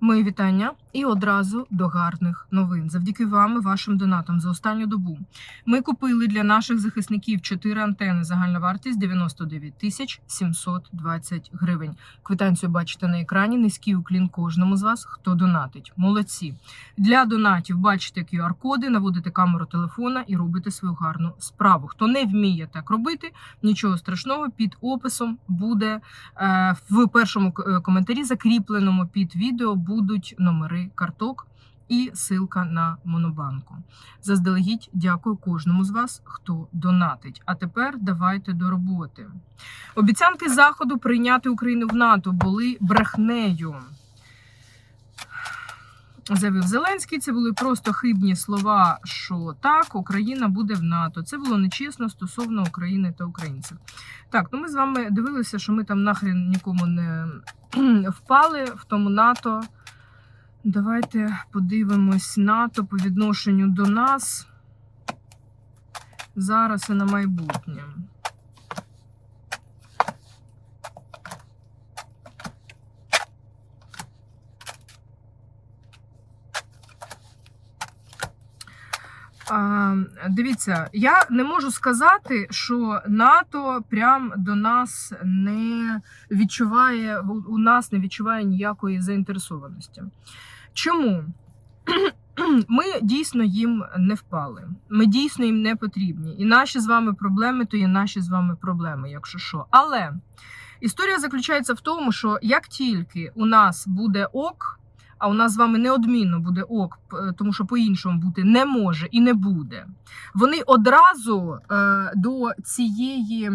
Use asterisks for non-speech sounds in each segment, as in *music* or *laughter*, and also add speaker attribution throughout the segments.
Speaker 1: Мої вітання і одразу до гарних новин. Завдяки вам і вашим донатам за останню добу ми купили для наших захисників 4 антени. Загальна вартість 99 тисяч 720 гривень. Квитанцію бачите на екрані. Низький уклін кожному з вас, хто донатить. Молодці. Для донатів бачите QR-коди, наводите камеру телефона і робите свою гарну справу. Хто не вміє так робити, нічого страшного. Під описом буде е, в першому е, коментарі, закріпленому під відео, будуть номери карток і ссылка на монобанку. Заздалегідь дякую кожному з вас, хто донатить. А тепер давайте до роботи. Обіцянки заходу прийняти Україну в НАТО були брехнею. Заявив Зеленський, це були просто хибні слова, що так, Україна буде в НАТО. Це було нечесно стосовно України та українців. Так, ну ми з вами дивилися, що ми там нахрен нікому не *clears throat* впали в тому НАТО. Давайте подивимось НАТО по відношенню до нас зараз і на майбутнє. А, дивіться, я не можу сказати, що НАТО прям до нас не відчуває, у нас не відчуває ніякої заінтересованості. Чому? *clears throat* Ми дійсно їм не впали. Ми дійсно їм не потрібні. І наші з вами проблеми то є наші з вами проблеми, якщо що. Але історія заключається в тому, що як тільки у нас буде ок, а у нас з вами неодмінно буде ок, тому що по-іншому бути не може і не буде. Вони одразу е, до цієї.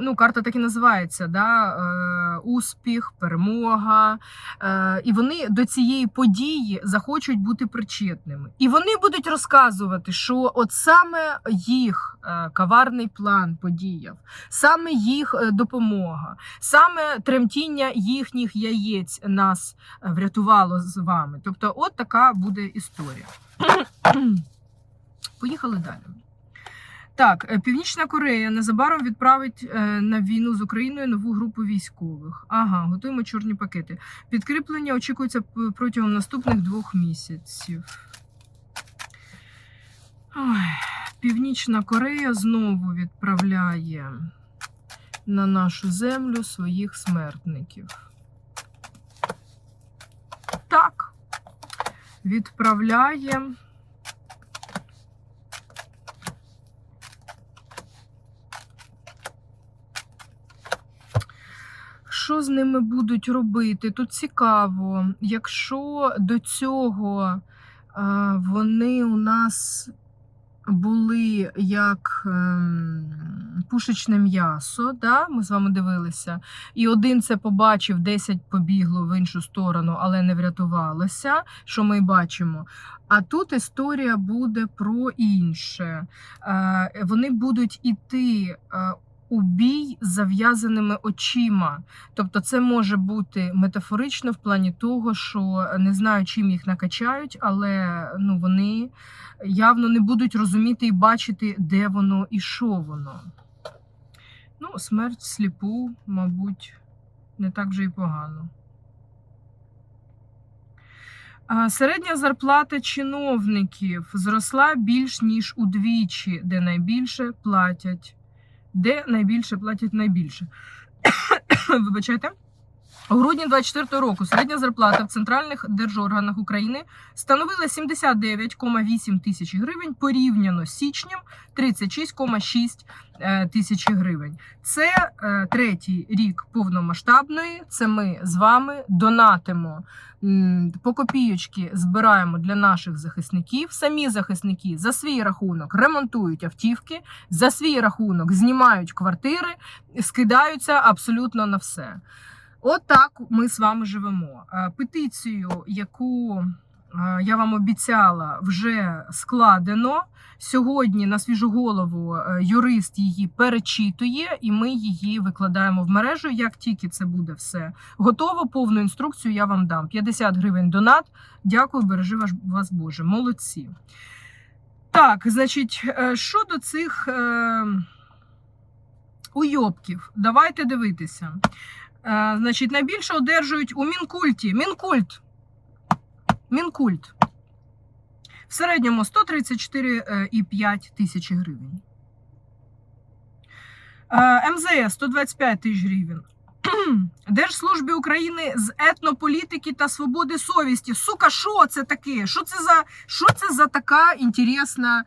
Speaker 1: Ну, карта так і називається, да? е, успіх, перемога. Е, і вони до цієї події захочуть бути причетними. І вони будуть розказувати, що от саме їх е, каварний план подіяв, саме їх допомога, саме тремтіння їхніх яєць нас врятувало з вами. Тобто, от така буде історія. Поїхали далі. Так, е, Північна Корея незабаром відправить е, на війну з Україною нову групу військових. Ага, готуємо чорні пакети. Підкріплення очікується протягом наступних двох місяців. Ой, Північна Корея знову відправляє на нашу землю своїх смертників. Так, відправляє. Що з ними будуть робити? Тут цікаво, якщо до цього а, вони у нас були як ем, пушечне м'ясо, да? ми з вами дивилися, і один це побачив, 10 побігло в іншу сторону, але не врятувалося, що ми бачимо. А тут історія буде про інше. Е, Вони будуть іти е, у бій з зав'язаними очима. Тобто, це може бути метафорично в плані того, що не знаю, чим їх накачають, але ну, вони явно не будуть розуміти і бачити, де воно і що воно. Ну, смерть сліпу, мабуть, не так вже і погано. Середня зарплата чиновників зросла більш ніж удвічі, де найбільше платять. Де найбільше платять найбільше. *coughs* Вибачайте. У грудні 24 року середня зарплата в центральних держорганах України становила 79,8 тисячі гривень порівняно з січнем 36,6 е, тисячі гривень. Це е, третій рік повномасштабної. Це ми з вами донатимо по копійочки, збираємо для наших захисників. Самі захисники за свій рахунок ремонтують автівки, за свій рахунок знімають квартири, скидаються абсолютно на все. От ми з вами живемо. Е, Петицію, яку е, я вам обіцяла, вже складено. Сьогодні на свіжу голову е, юрист її перечитує, і ми її викладаємо в мережу. Як тільки це буде все готово, повну інструкцію я вам дам. 50 гривень донат. Дякую, бережи вас Боже. Молодці. Так, значить, щодо цих уйобків, давайте дивитися. Е, значить, найбільше одержують у Мінкульті. Мінкульт. Мінкульт. В середньому 134,5 тисячі гривень. Е, МЗС 125 тисяч гривень. *clears throat* Держслужбі України з етнополітики та свободи совісті. Сука, що це таке? Що це за, що це за така інтересна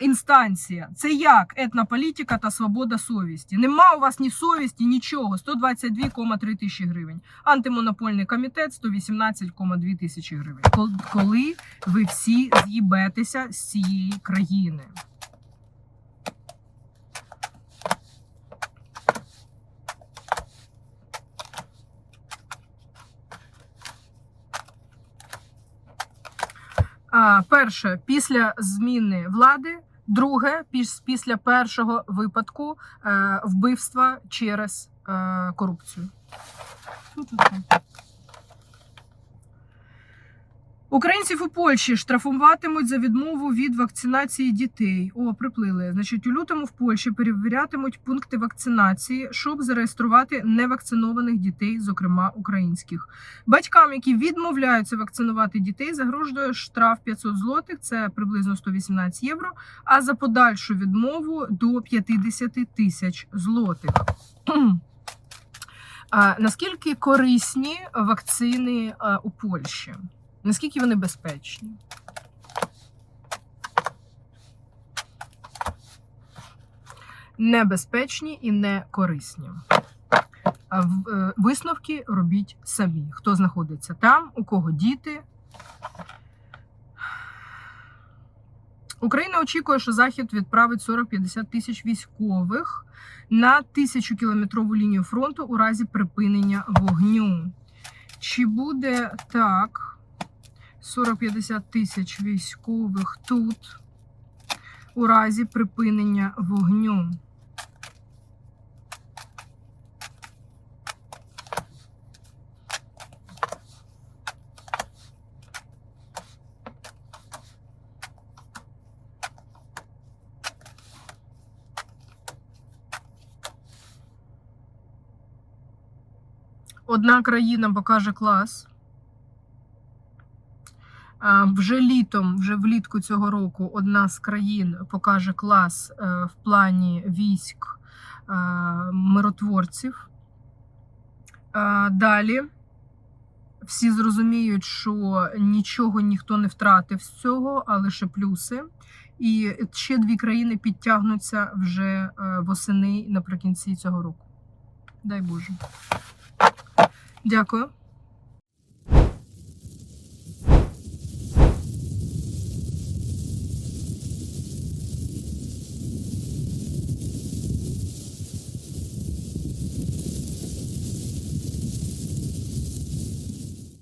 Speaker 1: інстанція? Це як етнополітика та свобода совісті? Нема у вас ні совісті, нічого. 122,3 тисячі гривень. Антимонопольний комітет 118,2 тисячі гривень. Кол- Коли ви всі з'їбетеся з цієї країни? Перше, після зміни влади. Друге, піс- після першого випадку е, вбивства через е, корупцію. Українців у Польщі штрафуватимуть за відмову від вакцинації дітей. О, приплили. Значить, у лютому в Польщі перевірятимуть пункти вакцинації, щоб зареєструвати невакцинованих дітей, зокрема українських. Батькам, які відмовляються вакцинувати дітей, загрожує штраф 500 злотих, це приблизно 118 євро. А за подальшу відмову до 50 тисяч злотих. *clears throat* А, наскільки корисні вакцини у Польщі? Наскільки вони безпечні? Небезпечні і не корисні. Е, Висновки робіть самі. Хто знаходиться там, у кого діти. Україна очікує, що Захід відправить 40-50 тисяч військових на тисячу кілометрову лінію фронту у разі припинення вогню. Чи буде так 40-50 тисяч військових тут у разі припинення вогню? Одна країна покаже клас. Вже літом, вже влітку цього року, одна з країн покаже клас е, в плані військ е, миротворців. Е, Далі всі зрозуміють, що нічого ніхто не втратив з цього, а лише плюси. І ще дві країни підтягнуться вже восени наприкінці цього року. Дай Боже. Дякую.